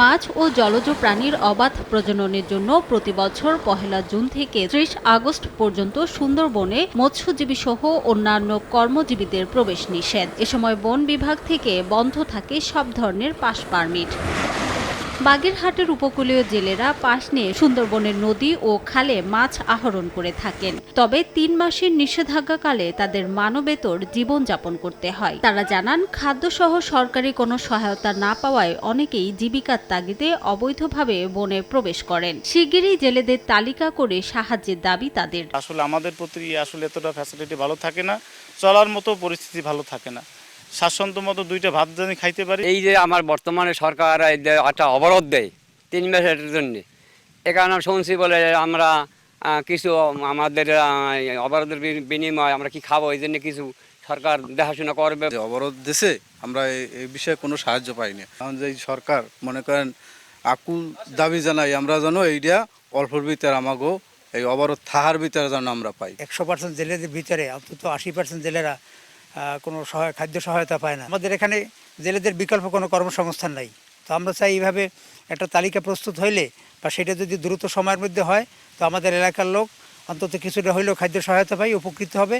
মাছ ও জলজ প্রাণীর অবাধ প্রজননের জন্য প্রতি বছর পহেলা জুন থেকে ত্রিশ আগস্ট পর্যন্ত সুন্দরবনে মৎস্যজীবী সহ অন্যান্য কর্মজীবীদের প্রবেশ নিষেধ। এ সময় বন বিভাগ থেকে বন্ধ থাকে সব ধরনের পাস পারমিট। বাগেরহাটের উপকূলীয় জেলেরা পাশ নিয়ে সুন্দরবনের নদী ও খালে মাছ আহরণ করে থাকেন। তবে তিন মাসের নিষেধাজ্ঞাকালে তাদের মানবেতর জীবনযাপন করতে হয়। তারা জানান, খাদ্যসহ সরকারি কোনো সহায়তা না পাওয়ায় অনেকেই জীবিকার তাগিদে অবৈধভাবে বনে প্রবেশ করেন। শিগগিরই জেলেদের তালিকা করে সাহায্যের দাবি তাদের। আসলে আমাদের প্রতি আসলে এতটা ফ্যাসিলিটি ভালো থাকে না। চলার মতো পরিস্থিতি ভালো থাকে না। স্বাচ্ছন্দ্য মতো দুইটা ভাত জানি খাইতে পারি। এই যে আমার বর্তমানে সরকার এই একটা অবরোধ দেয় তিন মাসের জন্য এখানে শুনছি বলে আমরা কিছু আমাদের অবরোধের বিনিময়ে আমরা কি খাব? এই জন্য কিছু সরকার দেখাশোনা করবে। অবরোধ দিছে আমরা এই- বিষয়ে কোনো সাহায্য পাইনি। কারণ যে এই সরকার মনে করেন আকুল দাবি জানাই আমরা যেন এইটা অল্পর ভিতরে আমাকেও এই অবরোধ থাহার ভিতরে যেন আমরা পাই। একশো পার্সেন্ট জেলেদের ভিতরে অন্তত আশি পার্সেন্ট জেলেরা কোনো সহায়, খাদ্য সহায়তা পায় না। আমাদের এখানে জেলেদের বিকল্প কোনো কর্মসংস্থান নাই। তো আমরা চাই এইভাবে একটা তালিকা প্রস্তুত হইলে বা সেটা যদি দ্রুত সময়ের মধ্যে হয়, তো আমাদের এলাকার লোক অন্তত কিছুটা হইলেও খাদ্য সহায়তা পাই উপকৃত হবে।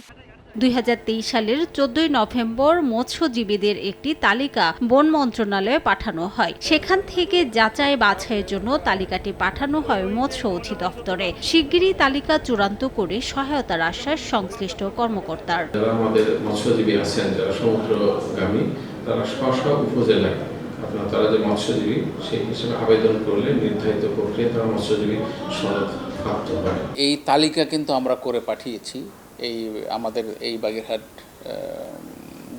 দুই হাজার তেইশ সালের চোদ্দই নভেম্বর মৎস্যজীবীদের একটি তালিকা বন মন্ত্রণালয়ে পাঠানো হয়। সেখান থেকে যাচাই বাছাইয়ের জন্য তালিকাটি পাঠানো হয় মৎস্য অধিদপ্তরে। শিগগিরই তালিকা চূড়ান্ত করে সহায়তার আশ্বাস সংশ্লিষ্ট কর্মকর্তার। যারা আমাদের মৎস্যজীবী আছেন যারা সমুদ্রগামী তারা স্ব স্ব উপজেলায় আপনার তারা যে মৎস্যজীবী সেই হিসেবে আবেদন করলে নির্ধারিত প্রক্রিয়ায় তারা মৎস্যজীবী সনদ প্রাপ্ত হয় এই তালিকা কিন্তু আমরা করে পাঠিয়েছি। এই আমাদের এই বাগেরহাট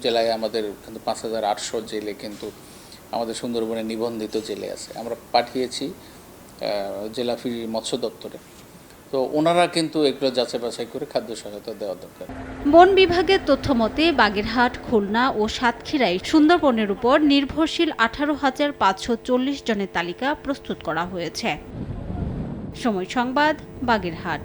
জেলায় আমাদের কিন্তু পাঁচ হাজার আটশো জেলে কিন্তু আমাদের সুন্দরবনে নিবন্ধিত জেলে আছে। আমরা পাঠিয়েছি জেলা ফিরি মৎস্য দপ্তরে। তো ওনারা কিন্তু এগুলো যাচাই বাছাই করে খাদ্য সহায়তা দেওয়া দরকার। বন বিভাগের তথ্য মতে বাগেরহাট, খুলনা ও সাতক্ষীরায় সুন্দরবনের উপর নির্ভরশীল আঠারো হাজার পাঁচশো চল্লিশ জনের তালিকা প্রস্তুত করা হয়েছে। সময় সংবাদ, বাগেরহাট।